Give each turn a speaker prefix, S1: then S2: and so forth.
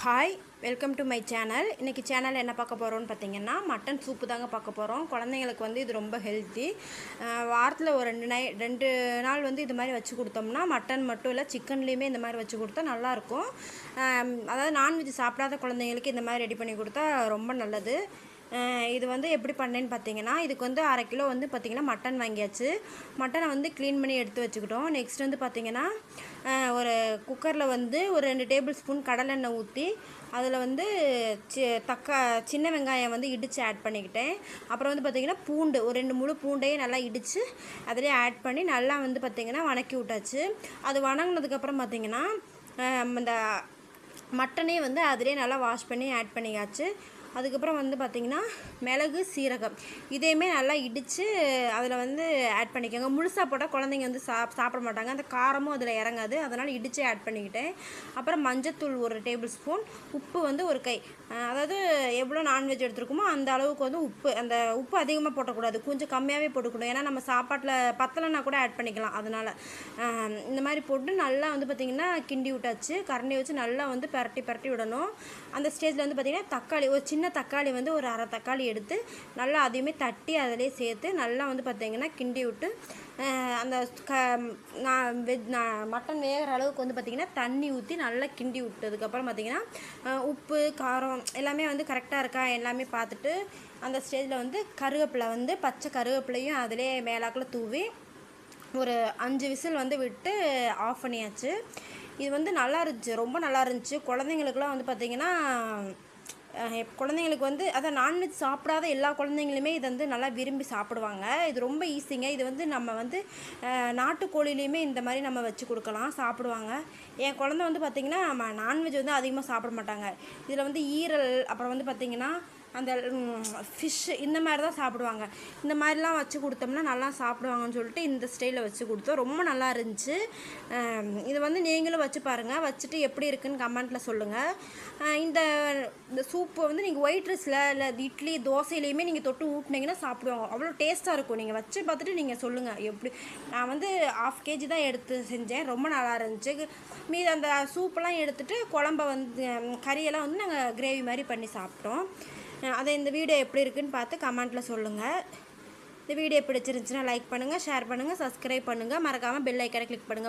S1: Hi welcome to my channel இன்றைக்கி channel என்ன பார்க்க போகிறோம்னு பார்த்தீங்கன்னா மட்டன் சூப்பு தாங்க பார்க்க போகிறோம் குழந்தைங்களுக்கு வந்து இது ரொம்ப ஹெல்த்தி வாரத்தில் ஒரு ரெண்டு நை ரெண்டு நாள் வந்து இது மாதிரி வச்சு கொடுத்தோம்னா மட்டன் மட்டும் இல்லை சிக்கன்லேயுமே இந்த மாதிரி வச்சு கொடுத்தா நல்லாயிருக்கும். அதாவது நான்வெஜ் சாப்பிடாத குழந்தைங்களுக்கு இந்த மாதிரி ரெடி பண்ணி கொடுத்தா ரொம்ப நல்லது. இது வந்து எப்படி பண்ணேன்னு பார்த்தீங்கன்னா இதுக்கு வந்து அரை கிலோ வந்து பார்த்திங்கன்னா மட்டன் வாங்கியாச்சு. மட்டனை வந்து க்ளீன் பண்ணி எடுத்து வச்சுக்கிட்டோம். நெக்ஸ்ட் வந்து பார்த்திங்கன்னா ஒரு குக்கரில் வந்து ஒரு ரெண்டு டேபிள் ஸ்பூன் கடலெண்ணெய் ஊற்றி அதில் வந்து சி தக்கா சின்ன வெங்காயம் வந்து இடித்து ஆட் பண்ணிக்கிட்டேன். அப்புறம் வந்து பார்த்திங்கன்னா பூண்டு ஒரு ரெண்டு முழு பூண்டையும் நல்லா இடித்து அதிலே ஆட் பண்ணி நல்லா வந்து பார்த்திங்கன்னா வணக்கி விட்டாச்சு. அது வணங்கினதுக்கப்புறம் பார்த்திங்கன்னா இந்த மட்டனே வந்து அதிலே நல்லா வாஷ் பண்ணி ஆட் பண்ணியாச்சு. அதுக்கப்புறம் வந்து பார்த்திங்கன்னா மிளகு சீரகம். இதையுமே நல்லா இடித்து அதில் வந்து ஆட் பண்ணிக்கோங்க. முழுசாக போட்டால் குழந்தைங்க வந்து சாப் சாப்பிட மாட்டாங்க. அந்த காரமும் அதில் இறங்காது. அதனால் இடித்து ஆட் பண்ணிக்கிட்டேன். அப்புறம் மஞ்சத்தூள் ஒரு டேபிள் ஸ்பூன் உப்பு வந்து ஒரு கை. அதாவது எவ்வளோ நான்வெஜ் எடுத்துருக்கோமோ அந்த அளவுக்கு வந்து உப்பு. அந்த உப்பு அதிகமாக போட்டக்கூடாது. கொஞ்சம் கம்மியாகவே போட்டுக்கணும். ஏன்னா நம்ம சாப்பாட்டில் பத்தலைன்னா கூட ஆட் பண்ணிக்கலாம் அதனால். இந்த மாதிரி போட்டு நல்லா வந்து பார்த்திங்கன்னா கிண்டி விட்டாச்சு. கரண்டி வச்சு நல்லா வந்து பரட்டி பரட்டி விடணும். அந்த ஸ்டேஜில் வந்து பார்த்திங்கன்னா தக்காளி ஒரு சின்ன தக்காளி வந்து ஒரு அரை தக்காளி எடுத்து நல்லா அதையுமே தட்டி அதிலே சேர்த்து நல்லா வந்து பார்த்திங்கன்னா கிண்டி விட்டு அந்த க நான் வெஜ் நான் மட்டன் வேகிற அளவுக்கு வந்து பார்த்திங்கன்னா தண்ணி ஊற்றி நல்லா கிண்டி விட்டதுக்கப்புறம் பார்த்திங்கன்னா உப்பு காரம் எல்லாமே வந்து கரெக்டாக இருக்கா எல்லாமே பார்த்துட்டு அந்த ஸ்டேஜில் வந்து கருவேப்பிலை வந்து பச்சை கருவேப்பிலையும் அதிலே மேலாக்கில் தூவி ஒரு அஞ்சு விசில் வந்து விட்டு ஆஃப் பண்ணியாச்சு. இது வந்து நல்லா இருந்துச்சு ரொம்ப நல்லா இருந்துச்சு. குழந்தைங்களுக்குலாம் வந்து பார்த்திங்கன்னா குழந்தைங்களுக்கு வந்து அதான் நான்வெஜ் சாப்பிடாத எல்லா குழந்தைங்களுமே இதை வந்து நல்லா விரும்பி சாப்பிடுவாங்க. இது ரொம்ப ஈஸிங்க. இது வந்து நம்ம வந்து நாட்டுக்கோழிலையுமே இந்த மாதிரி நம்ம வச்சு கொடுக்கலாம் சாப்பிடுவாங்க. என் குழந்தை வந்து பார்த்திங்கன்னா நம்ம நான்வெஜ் வந்து அதிகமாக சாப்பிட மாட்டாங்க. இதில் வந்து ஈரல் அப்புறம் வந்து பார்த்திங்கன்னா அந்த ஃபிஷ்ஷு இந்த மாதிரி தான் சாப்பிடுவாங்க. இந்த மாதிரிலாம் வச்சு கொடுத்தோம்னா நல்லா சாப்பிடுவாங்கன்னு சொல்லிட்டு இந்த ஸ்டைலில் வச்சு கொடுத்தோம். ரொம்ப நல்லா இருந்துச்சு. இதை வந்து நீங்களும் வச்சு பாருங்கள் வச்சுட்டு எப்படி இருக்குன்னு கமெண்ட்டில் சொல்லுங்கள் இந்த இந்த சூப்பு வந்து நீங்கள் ஒயிட் ரைஸில் இல்லை இட்லி தோசையிலையுமே நீங்கள் தொட்டு ஊட்டினீங்கன்னா சாப்பிடுவாங்க. அவ்வளோ டேஸ்ட்டாக இருக்கும். நீங்கள் வச்சு பார்த்துட்டு நீங்கள் சொல்லுங்கள் எப்படி? நான் வந்து ஆஃப் கேஜி தான் எடுத்து செஞ்சேன். ரொம்ப நல்லா இருந்துச்சு. மீது அந்த சூப்பெல்லாம் எடுத்துகிட்டு குழம்ப வந்து கறியெல்லாம் வந்து நாங்கள் கிரேவி மாதிரி பண்ணி சாப்பிட்டோம். அதை இந்த வீடியோ எப்படி இருக்குன்னு பார்த்து கமெண்ட்டில் சொல்லுங்கள் இந்த வீடியோ பிடிச்சிருந்துச்சுன்னா லைக் பண்ணுங்கள் ஷேர் பண்ணுங்கள் சப்ஸ்கிரைப் பண்ணுங்கள் மறக்காமல் பெல் ஐக்கனை கிளிக் பண்ணுங்கள்